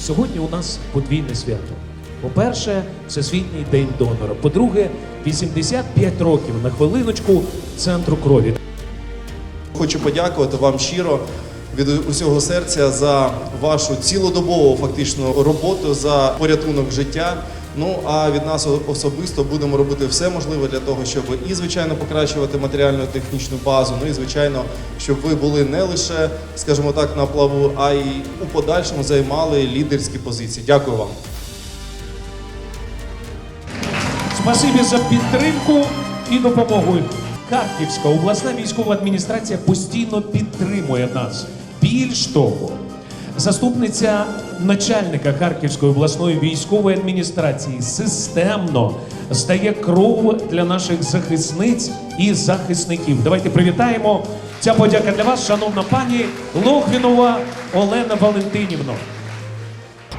Сьогодні у нас подвійне свято. По-перше, Всесвітній день донора. По-друге, 85 років на хвилиночку центру крові. Хочу подякувати вам щиро від усього серця за вашу цілодобову фактично роботу за порятунок життя. Ну а від нас особисто будемо робити все можливе для того, щоб і звичайно покращувати матеріальну технічну базу. Ну і звичайно, щоб ви були не лише, скажімо так, на плаву, а й у подальшому займали лідерські позиції. Дякую вам. Спасибі за підтримку і допомогу. Харківська обласна військова адміністрація постійно підтримує нас. Більш того, заступниця начальника Харківської обласної військової адміністрації системно здає кров для наших захисниць і захисників. Давайте привітаємо. Ця подяка для вас, шановна пані Лохвінова Олена Валентинівна.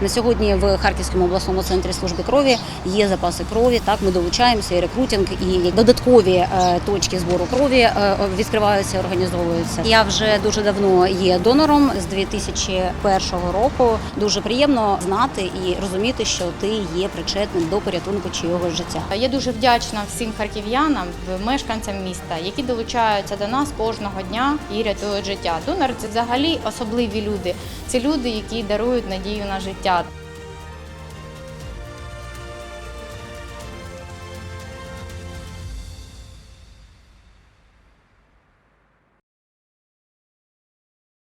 На сьогодні в Харківському обласному центрі служби крові є запаси крові. Так ми долучаємося і рекрутинг, і додаткові е, точки збору крові е, відкриваються, організовуються. Я вже дуже давно є донором з 2001 року. Дуже приємно знати і розуміти, що ти є причетним до порятунку чийогось життя. Я дуже вдячна всім харків'янам, мешканцям міста, які долучаються до нас кожного дня і рятують життя. Донор це взагалі особливі люди. Це люди, які дарують надію на життя. 要